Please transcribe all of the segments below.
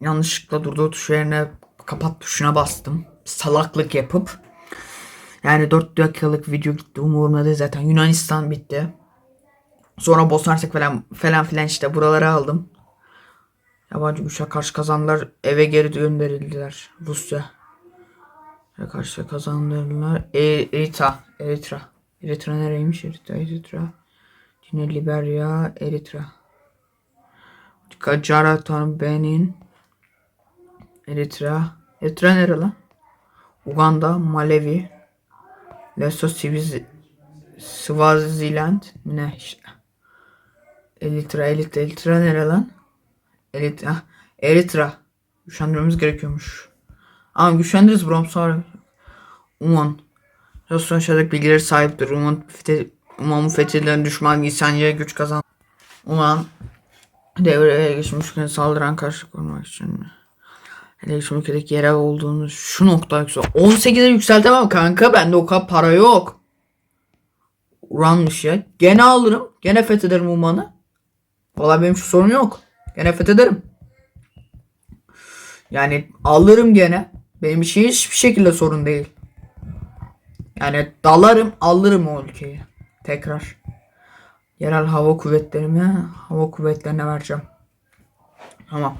yanlışlıkla durduğu tuş yerine kapat tuşuna bastım. Salaklık yapıp. Yani 4 dakikalık video gitti umurumda değil zaten. Yunanistan bitti. Sonra Bosna Hersek falan falan filan işte buraları aldım. Yabancı güçe karşı kazandılar. Eve geri gönderildiler. Rusya. Karşı kazandırdılar. E Eritrea. Eritrea. Eritrea nereymiş? Eritrea. Eritrea. Yine Liberya. Eritrea. Gujarat, Benin. Eritrea. Eritrea nere lan? Uganda, Malevi. Lesotho, Swaziland. Ne işte. Eritrea, Eritrea, Eritrea nere lan? Eritrea. Eritrea. Güçlendirmemiz gerekiyormuş. Ama güçlendiririz brom sonra. Uman. Rusya aşağıdaki bilgileri sahiptir. Uman, fethe, Uman'ın fethedilen düşman İsanya'ya güç kazan. Uman devreye geçmişken saldıran karşı korumak için. Hele geçmiş ülkedeki yere olduğunu şu nokta yüksel. 18'e yükseltemem kanka. Bende o kadar para yok. Uranmış ya. Gene alırım. Gene fethederim Uman'ı. Valla benim şu sorun yok. Gene fethederim. Yani alırım gene. Benim için hiçbir şekilde sorun değil. Yani dalarım alırım o ülkeyi. Tekrar. Yerel hava kuvvetlerime hava kuvvetlerine vereceğim. Tamam.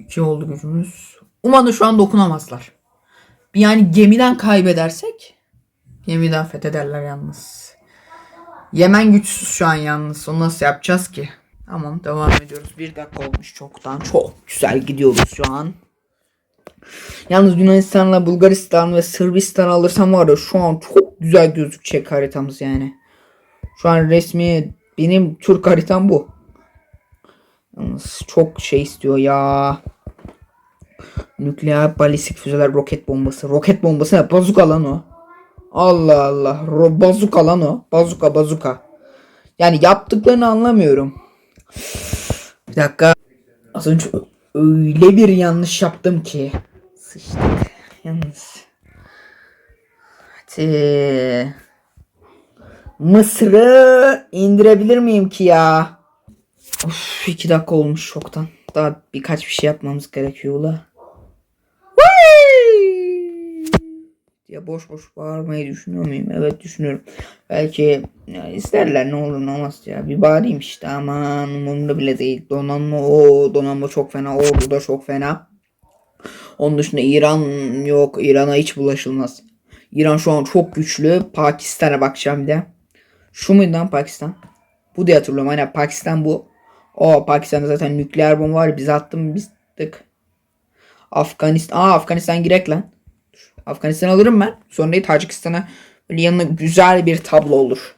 İki oldu gücümüz. Umarım şu an dokunamazlar. Yani gemiden kaybedersek gemiden fethederler yalnız. Yemen güçsüz şu an yalnız. Onu nasıl yapacağız ki? Tamam devam ediyoruz. Bir dakika olmuş çoktan. Çok güzel gidiyoruz şu an. Yalnız Yunanistan'la Bulgaristan ve Sırbistan alırsam var ya şu an çok güzel gözükecek haritamız yani. Şu an resmi benim Türk haritam bu. Yalnız çok şey istiyor ya. Nükleer balistik füzeler roket bombası. Roket bombası ne? Bazuka lan o. Allah Allah. Ro bazuka lan o. Bazuka bazuka. Yani yaptıklarını anlamıyorum. Bir dakika. Az önce öyle bir yanlış yaptım ki. Sıçtık. Yalnız. Hadi. Mısır'ı indirebilir miyim ki ya? Of iki dakika olmuş çoktan. Daha birkaç bir şey yapmamız gerekiyor ula. Ya boş boş bağırmayı düşünüyor muyum? Evet düşünüyorum. Belki ya isterler ne olur ne olmaz ya. Bir bağırayım işte aman umurumda bile değil. Donanma o donanma çok fena. Ordu da çok fena. Onun dışında İran yok. İran'a hiç bulaşılmaz. İran şu an çok güçlü. Pakistan'a bakacağım bir de. Şu muydu lan Pakistan? Bu diye hatırlıyorum. Aynen Pakistan bu. O Pakistan'da zaten nükleer bomba var. Biz attım biz tık. Afganistan. Aa Afganistan girek lan. Afganistan alırım ben. Sonra Tacikistan'a böyle yanına güzel bir tablo olur.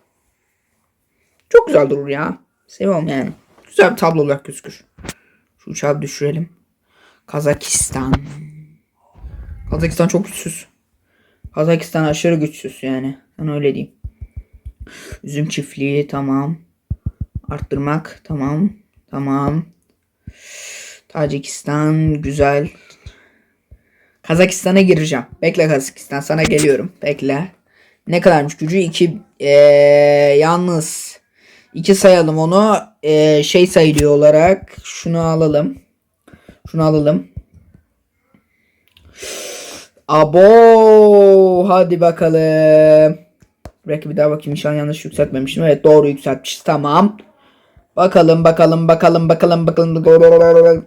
Çok güzel durur ya. Seviyorum yani. Güzel bir tablo olarak gözükür. Şu uçağı düşürelim. Kazakistan. Kazakistan çok güçsüz. Kazakistan aşırı güçsüz yani. Ben öyle diyeyim. Üzüm çiftliği tamam. Arttırmak tamam. Tamam. Tacikistan güzel. Kazakistan'a gireceğim. Bekle Kazakistan sana geliyorum. Bekle. Ne kadarmış gücü? 2 yalnız 2 sayalım onu. Eee, şey sayılıyor olarak. Şunu alalım. Şunu alalım. Abo hadi bakalım. Belki bir daha bakayım inşallah yanlış yükseltmemişim. Evet doğru yükseltmişiz tamam. Bakalım bakalım bakalım bakalım bakalım.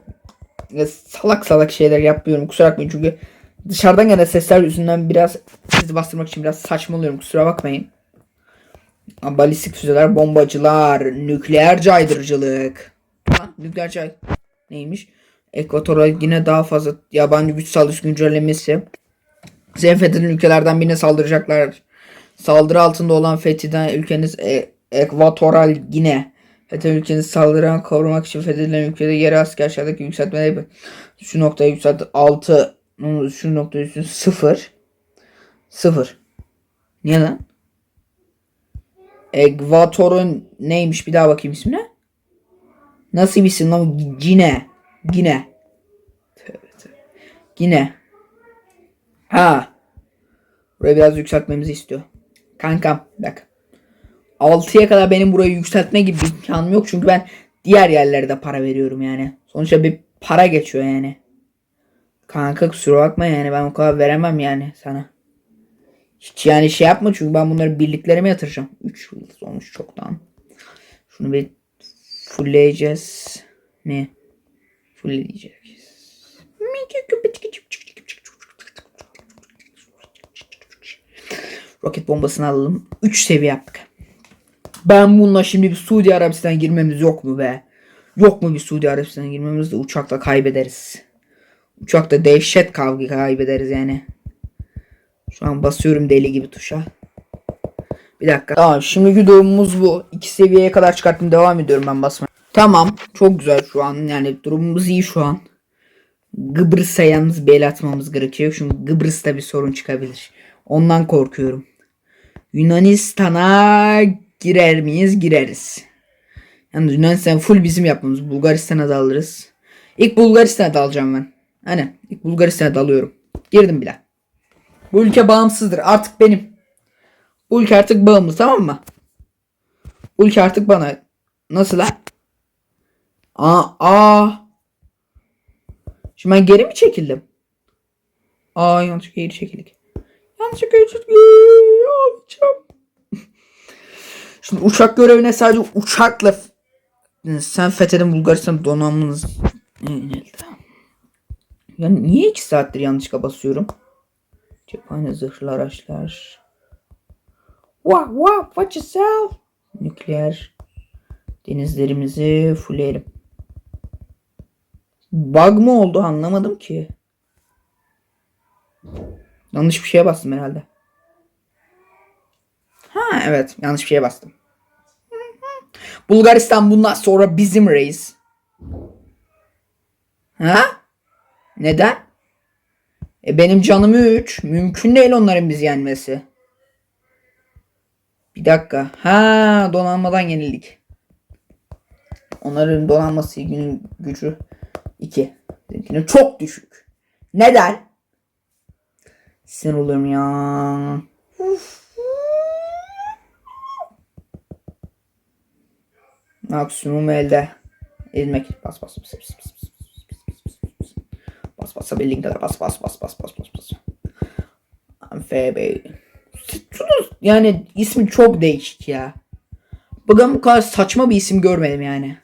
Salak salak şeyler yapmıyorum kusura bakmayın çünkü dışarıdan gelen sesler yüzünden biraz sizi bastırmak için biraz saçmalıyorum kusura bakmayın. Balistik füzeler, bombacılar, nükleer caydırıcılık. Lan nükleer cay neymiş? Ekvatora yine daha fazla yabancı güç saldırısı güncellemesi. Size fethedilen ülkelerden birine saldıracaklar. Saldırı altında olan fethiden ülkeniz e- Ekvatoral Gine. Fetheden ülkenizi saldıran korumak için fethedilen ülkede yeri asker aşağıdaki yükseltmeleri şu noktaya yükselt 6 şu noktaya yükselt 0 0 Niye lan? Ekvator'un neymiş bir daha bakayım ismine. Nasıl bir isim lan? Gine. Gine. Tövbe. Gine. Ha. Burayı biraz yükseltmemizi istiyor. Kankam bak. 6'ya kadar benim burayı yükseltme gibi bir imkanım yok. Çünkü ben diğer yerlerde para veriyorum yani. Sonuçta bir para geçiyor yani. Kanka kusura bakma yani ben o kadar veremem yani sana. Hiç yani şey yapma çünkü ben bunları birliklerime yatıracağım. 3 yıl olmuş çoktan. Şunu bir fullleyeceğiz mi? Fullleyeceğiz. Roket bombasını alalım. 3 seviye yaptık. Ben bununla şimdi bir Suudi Arabistan girmemiz yok mu be? Yok mu bir Suudi Arabistan girmemiz de uçakla kaybederiz. Uçakta dehşet kavga kaybederiz yani. Şu an basıyorum deli gibi tuşa. Bir dakika. Tamam şimdiki durumumuz bu. İki seviyeye kadar çıkarttım devam ediyorum ben basmaya. Tamam çok güzel şu an yani durumumuz iyi şu an. Kıbrıs'a yalnız bir el atmamız gerekiyor. Çünkü Kıbrıs'ta bir sorun çıkabilir. Ondan korkuyorum. Yunanistan'a girer miyiz? Gireriz. Yalnız Yunanistan full bizim yapmamız. Bulgaristan'a da alırız. İlk Bulgaristan'a dalacağım ben. Hani ilk Bulgaristan'a dalıyorum. Girdim bile. Bu ülke bağımsızdır. Artık benim. Bu ülke artık bağımsız tamam mı? Bu ülke artık bana. Nasıl lan? Aa, aa. Şimdi ben geri mi çekildim? Aa yanlışlıkla geri çekildik. Yanlışlıkla geri çekildik. Alacağım. Şimdi uçak görevine sadece uçakla sen fethedin Bulgaristan donanmanız. Ya niye iki saattir yanlışlıkla basıyorum? Cephane zırhlı araçlar. Wow wow watch yourself. Nükleer denizlerimizi fulleyelim. Bug mı oldu anlamadım ki. Yanlış bir şeye bastım herhalde. Ha evet yanlış bir şeye bastım. Bulgaristan bundan sonra bizim reis. Ha? Neden? E benim canım 3. Mümkün değil onların bizi yenmesi. Bir dakika. Ha donanmadan yenildik. Onların donanması günün gücü 2. Benimkinin çok düşük. Neden? Sinir olurum ya. Maksimum elde. Ezmek. Bas bas bas bas bas. Bas bas bir linkte de bas bas bas bas bas bas bas. Amfebe. Yani ismi çok değişik ya. Bakın bu kadar saçma bir isim görmedim yani.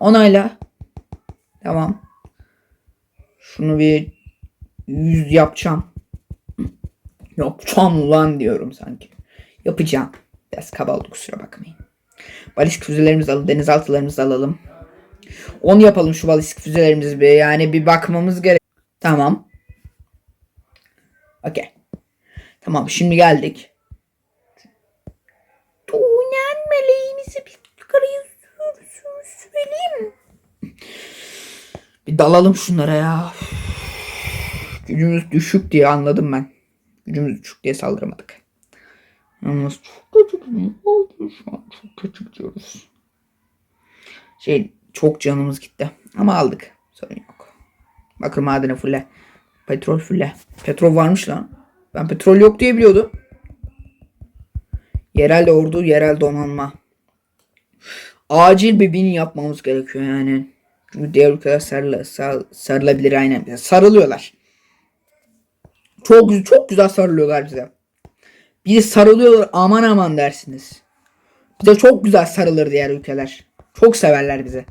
Onayla. Tamam. Şunu bir yüz yapacağım. Yapacağım ulan diyorum sanki. Yapacağım. Biraz kaba oldu kusura bakmayın. Balistik füzelerimizi alalım. Denizaltılarımızı alalım. Onu yapalım şu balistik füzelerimizi bir. Yani bir bakmamız gerek. Tamam. Okey. Tamam şimdi geldik. Tuğnen meleğimizi bir yukarıya sür, sür, sürelim. Bir dalalım şunlara ya. Gücümüz düşük diye anladım ben. Gücümüz düşük diye saldıramadık. Yalnız çok kötü oldu şu an. Çok kötü gidiyoruz. Şey çok canımız gitti. Ama aldık. Sorun yok. Bakır madeni fulle. Petrol fulle. Petrol varmış lan. Ben petrol yok diye biliyordum. Yerel ordu, yerel donanma. Acil bir bin yapmamız gerekiyor yani. Çünkü diğer ülkeler sarıla, sar, sarılabilir aynen bize. Sarılıyorlar. Çok çok güzel sarılıyorlar bize. Bir sarılıyorlar aman aman dersiniz. Bize çok güzel sarılır diğer ülkeler. Çok severler bizi.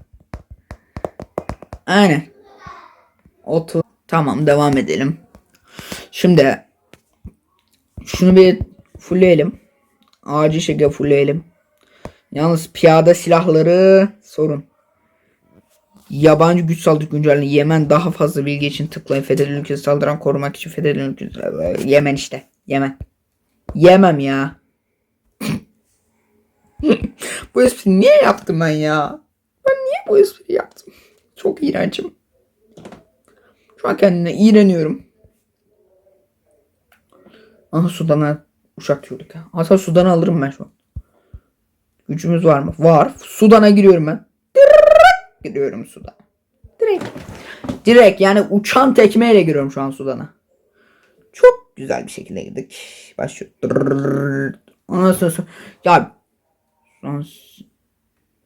Aynen. Otur. Tamam devam edelim. Şimdi şunu bir fullleyelim. Acil şekilde fullleyelim. Yalnız piyade silahları sorun. Yabancı güç saldırı güncelliği Yemen daha fazla bilgi için tıklayın. Fethedilen ülkesi saldıran korumak için fethedilen ülkesi Yemen işte. Yemen. Yemem ya. bu espri niye yaptım ben ya? Ben niye bu espri yaptım? Çok iğrencim. Şu an kendine iğreniyorum. Aha Sudan'a uçak diyorduk ya. Hatta Sudan'ı alırım ben şu an. Gücümüz var mı? Var. Sudan'a giriyorum ben. Direkt giriyorum Sudan'a. Direkt. Direkt yani uçan tekmeyle giriyorum şu an Sudan'a. Güzel bir şekilde girdik. Başlıyor. Ondan sonra ya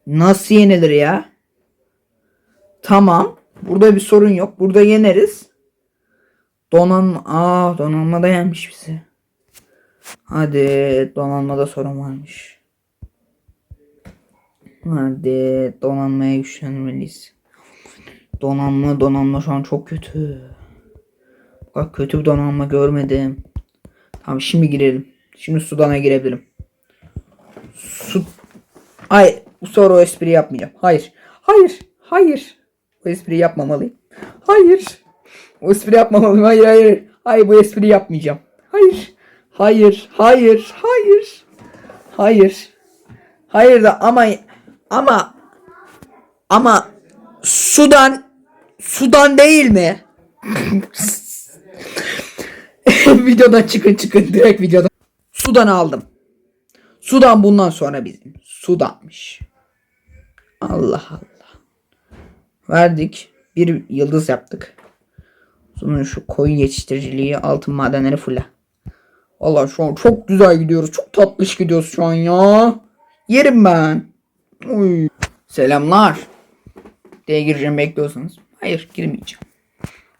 nasıl yenilir ya? Tamam. Burada bir sorun yok. Burada yeneriz. Donanma. Aa donanma da yenmiş bizi. Hadi donanmada sorun varmış. Hadi donanmaya güçlenmeliyiz. Donanma donanma şu an çok kötü. Bak kötü bir donanma görmedim. Tamam şimdi girelim. Şimdi Sudan'a girebilirim. Su... Ay bu sonra o espri yapmayacağım. Hayır. Hayır. Hayır. Bu espri yapmamalıyım. Hayır. O espri yapmamalıyım. Hayır hayır. Hayır bu espri yapmayacağım. Hayır. Hayır. Hayır. Hayır. Hayır. Hayır da ama ama ama Sudan Sudan değil mi? videodan çıkın çıkın direkt videodan. Sudan aldım. Sudan bundan sonra bizim. Sudanmış. Allah Allah. Verdik. Bir yıldız yaptık. Sonra şu koyun yetiştiriciliği altın madenleri fulle. Valla şu an çok güzel gidiyoruz. Çok tatlış gidiyoruz şu an ya. Yerim ben. Oy. Selamlar. Diye gireceğim bekliyorsanız. Hayır girmeyeceğim.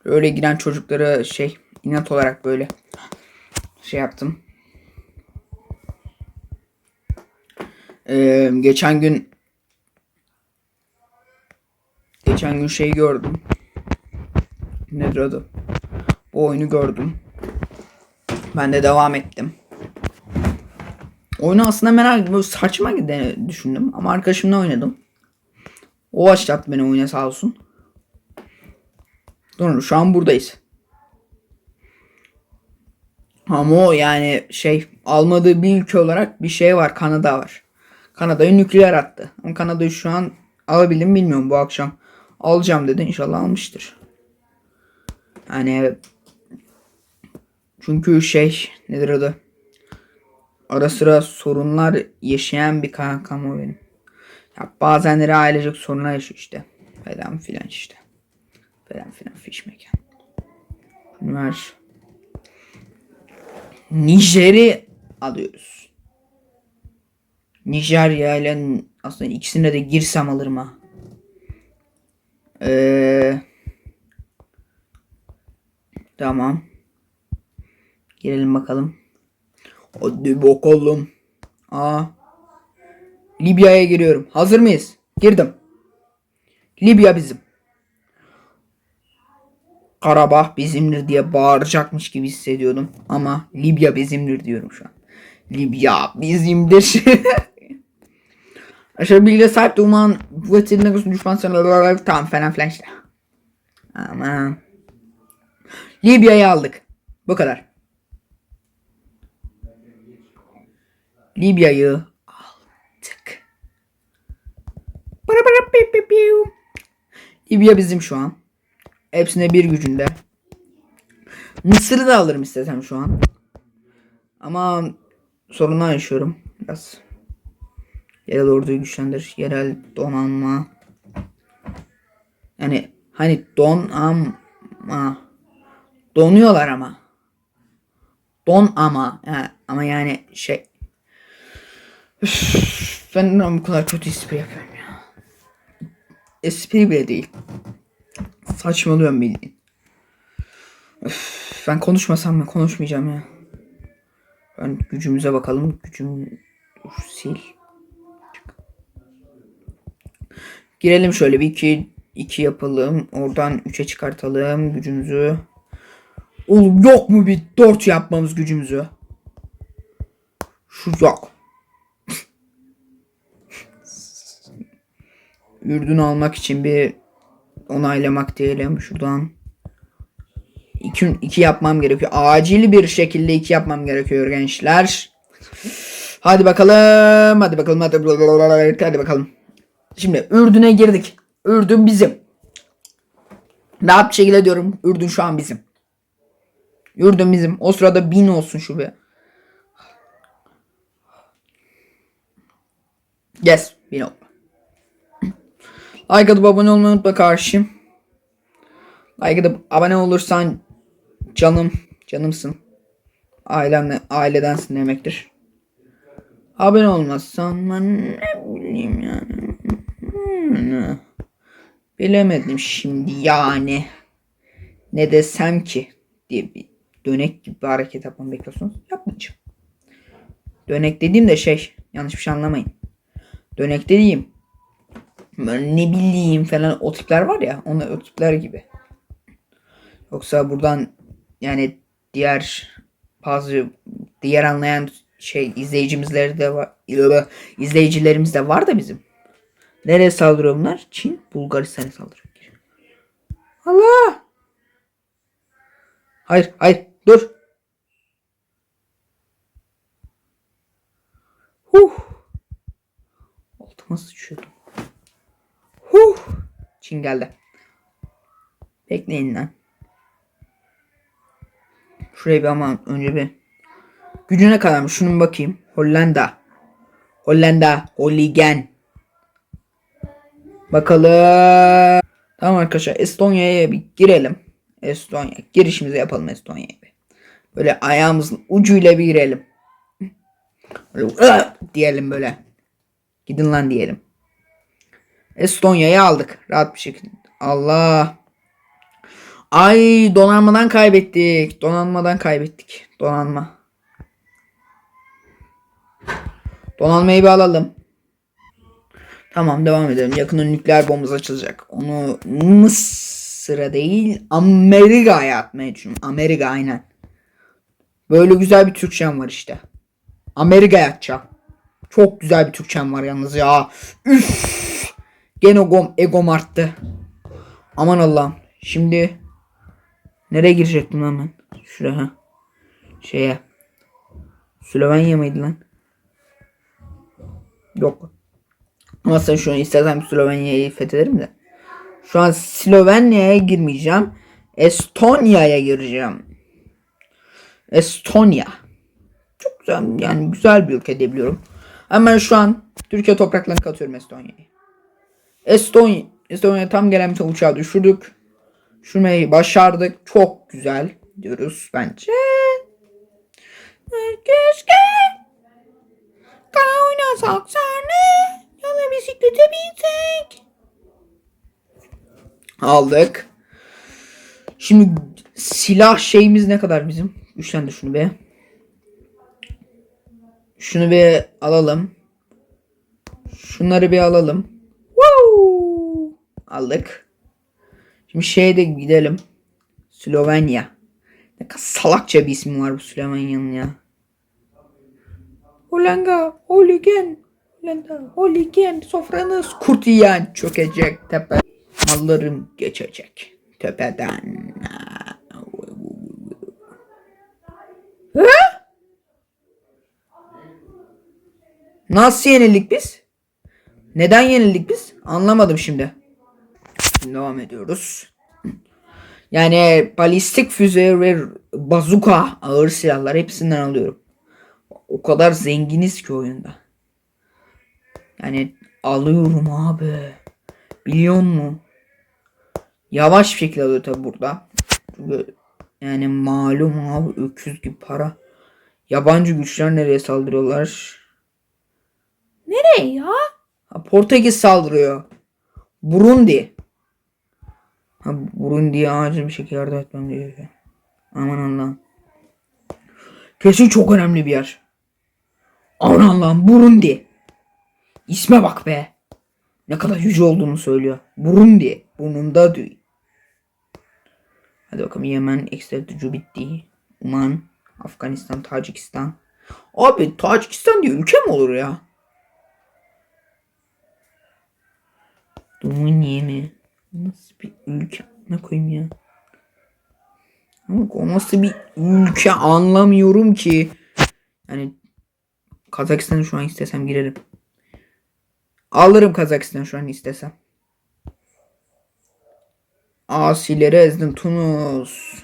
Öyle giren çocuklara şey inat olarak böyle şey yaptım. Ee, geçen gün geçen gün şey gördüm. Nedir adı? Bu oyunu gördüm. Ben de devam ettim. Oyunu aslında merak ettim. Saçma gideni düşündüm. Ama arkadaşımla oynadım. O başlattı beni oyuna sağ olsun. Dur şu an buradayız. Ama o yani şey almadığı bir ülke olarak bir şey var. Kanada var. Kanada'yı nükleer attı. Ama Kanada'yı şu an alabildim bilmiyorum bu akşam. Alacağım dedi. İnşallah almıştır. Yani çünkü şey nedir adı? Ara sıra sorunlar yaşayan bir kankam o benim. Ya bazenleri ailecek sorunlar yaşıyor işte. Falan filan işte. Falan filan fiş mekan. Ver. Nijer'i alıyoruz. Nijerya ile aslında ikisine de girsem alırım ha. Ee, tamam. Girelim bakalım. Hadi bakalım. Aa. Libya'ya giriyorum. Hazır mıyız? Girdim. Libya bizim. Karabağ bizimdir diye bağıracakmış gibi hissediyordum. Ama Libya bizimdir diyorum şu an. Libya bizimdir. Aşağı bilgiye sahip de uman kuvvetlerine karşı düşman sınırları tamam falan filan işte. Aman. Libya'yı aldık. Bu kadar. Libya'yı aldık. Libya bizim şu an. Hepsine bir gücünde. Mısır'ı da alırım istesem şu an. Ama sorunlar yaşıyorum biraz. Yerel orduyu güçlendir. Yerel donanma. Yani hani don ama donuyorlar ama. Don ama yani, ama yani şey Üf, ben bu kadar kötü espri yapıyorum ya. Espri bile değil. Saçmalıyorum bildiğin. Üf, ben konuşmasam mı? Konuşmayacağım ya. Ben gücümüze bakalım. Gücüm Dur, sil. Girelim şöyle bir iki iki yapalım. Oradan 3'e çıkartalım gücümüzü. Oğlum yok mu bir 4 yapmamız gücümüzü? Şu yok. Ürdün almak için bir onaylamak diyelim şuradan. 2 iki yapmam gerekiyor. Acil bir şekilde iki yapmam gerekiyor gençler. Hadi bakalım. Hadi bakalım. Hadi, hadi bakalım. Şimdi Ürdün'e girdik. Ürdün bizim. Rahat bir şekilde diyorum. Ürdün şu an bizim. Ürdün bizim. O sırada bin olsun şu be. Yes. Bin oldu. Like atıp abone olmayı unutma kardeşim. Like atıp abone olursan canım, canımsın. Ailemle, ailedensin demektir. Abone olmazsan ben ne bileyim yani. Bilemedim şimdi yani. Ne desem ki diye bir dönek gibi bir hareket yapmamı bekliyorsunuz. Yapmayacağım. Dönek dediğim de şey yanlış bir şey anlamayın. Dönek dediğim ne bileyim falan o tipler var ya onlar o tipler gibi. Yoksa buradan yani diğer bazı diğer anlayan şey izleyicimizleri de var izleyicilerimiz de var da bizim. Nereye saldırıyor bunlar? Çin, Bulgaristan'a saldırıyor. Allah! Hayır, hayır, dur. Huh. Altıma sıçıyordum. Huh. Çin geldi. Bekleyin lan. Şuraya bir ama önce bir gücüne kadarmış. Şunun bakayım. Hollanda. Hollanda. Holigen. Bakalım. Tamam arkadaşlar Estonya'ya bir girelim. Estonya. Girişimizi yapalım Estonya'ya. Böyle ayağımızın ucuyla bir girelim. Böyle diyelim böyle. Gidin lan diyelim. Estonya'yı aldık. Rahat bir şekilde. Allah. Ay donanmadan kaybettik. Donanmadan kaybettik. Donanma. Donanmayı bir alalım. Tamam devam edelim. Yakında nükleer bombamız açılacak. Onu Mısır'a değil Amerika'ya atmayı düşünüyorum. Amerika aynen. Böyle güzel bir Türkçem var işte. Amerika'ya atacağım. Çok güzel bir Türkçem var yalnız ya. Üff. Gene egom, egom arttı. Aman Allah'ım. Şimdi nereye girecektim lan ben? Şuraya. Şeye. Slovenya mıydı lan? Yok. Ama sen şu an istersen Slovenya'yı fethederim de. Şu an Slovenya'ya girmeyeceğim. Estonya'ya gireceğim. Estonya. Çok güzel yani güzel bir ülke diyebiliyorum. Hemen şu an Türkiye topraklarına katıyorum Estonya'yı. Estonya, Estonya tam gelen bir uçağı düşürdük. Düşürmeyi başardık. Çok güzel diyoruz bence. Keşke kara oynasak senle ya da bisiklete binsek. Aldık. Şimdi silah şeyimiz ne kadar bizim? Güçlendir şunu be. Şunu bir alalım. Şunları bir alalım. Aldık. Şimdi şeye de gidelim. Slovenya. Ne kadar salakça bir ismi var bu Slovenya'nın ya. Hollanda, Holigen, Hollanda, Holigen, sofranız kurt yiyen çökecek tepe. Mallarım geçecek tepeden. Hı? Nasıl yenildik biz? Neden yenildik biz? Anlamadım şimdi. Devam ediyoruz. Yani balistik füze ve bazuka ağır silahlar hepsinden alıyorum. O kadar zenginiz ki oyunda. Yani alıyorum abi. Biliyor musun? Yavaş bir şekilde alıyor tabi burada. Çünkü yani malum abi öküz gibi para. Yabancı güçler nereye saldırıyorlar? Nereye ya? Ha, Portekiz saldırıyor. Burundi. Ha, Burundi'ye acil bir şekilde yardım etmem gerekiyor. Aman Allah'ım. Kesin çok önemli bir yer. Aman Allah'ım Burundi. İsme bak be. Ne kadar yüce olduğunu söylüyor. Burundi. Burnunda düğ. Hadi bakalım Yemen, Ekstrati, bitti. Uman, Afganistan, Tacikistan. Abi Tacikistan diye ülke mi olur ya? Dumaniye mi? Nasıl bir ülke? Ne koyayım ya? Ama o nasıl bir ülke anlamıyorum ki. Yani Kazakistan'ı şu an istesem girerim. Alırım Kazakistan'ı şu an istesem. Asileri ezdin Tunus.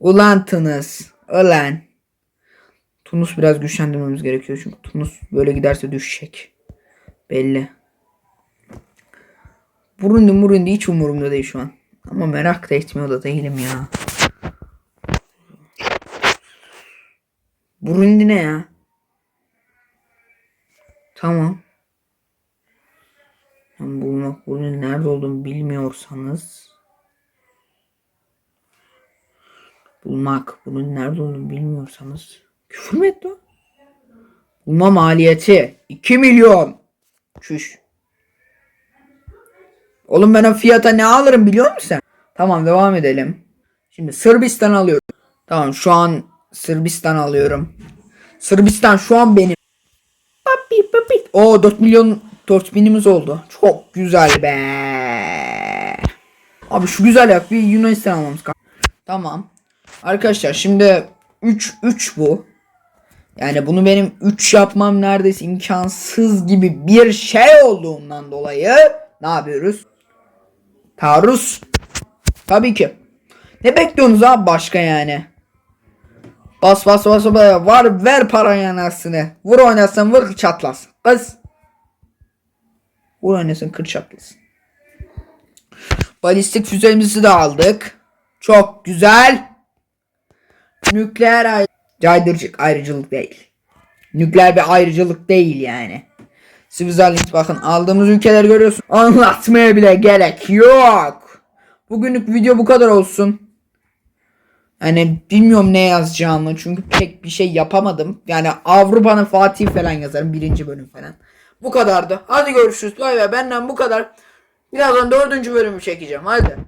Ulan Tunus. Ulan. Tunus biraz güçlendirmemiz gerekiyor çünkü Tunus böyle giderse düşecek. Belli. Burundi Murundi hiç umurumda değil şu an. Ama merak da etmiyor da değilim ya. Burundi ne ya? Tamam. Yani bulmak bunun nerede olduğunu bilmiyorsanız bulmak bunun nerede olduğunu bilmiyorsanız küfür mü etti o? Bulma maliyeti 2 milyon. Çüş. Oğlum ben o fiyata ne alırım biliyor musun sen? Tamam devam edelim. Şimdi Sırbistan alıyorum. Tamam şu an Sırbistan alıyorum. Sırbistan şu an benim. Papi papi. O 4 milyon 4 binimiz oldu. Çok güzel be. Abi şu güzel yap bir Yunanistan almamız. Tamam. Arkadaşlar şimdi 3 3 bu. Yani bunu benim 3 yapmam neredeyse imkansız gibi bir şey olduğundan dolayı ne yapıyoruz? Taarruz. Tabii ki. Ne bekliyorsunuz abi başka yani? Bas bas bas bas var ver parayı anasını. Vur oynasın vur çatlasın. Kız. Vur oynasın kır çatlasın. Balistik füzemizi de aldık. Çok güzel. Nükleer ay- caydırıcılık ayrıcılık değil. Nükleer bir ayrıcılık değil yani. Switzerland bakın aldığımız ülkeleri görüyorsun. Anlatmaya bile gerek yok. Bugünlük video bu kadar olsun. Yani bilmiyorum ne yazacağımı çünkü pek bir şey yapamadım. Yani Avrupa'nın Fatih falan yazarım birinci bölüm falan. Bu kadardı. Hadi görüşürüz. Bay bay benden bu kadar. Birazdan dördüncü bölümü çekeceğim. Hadi.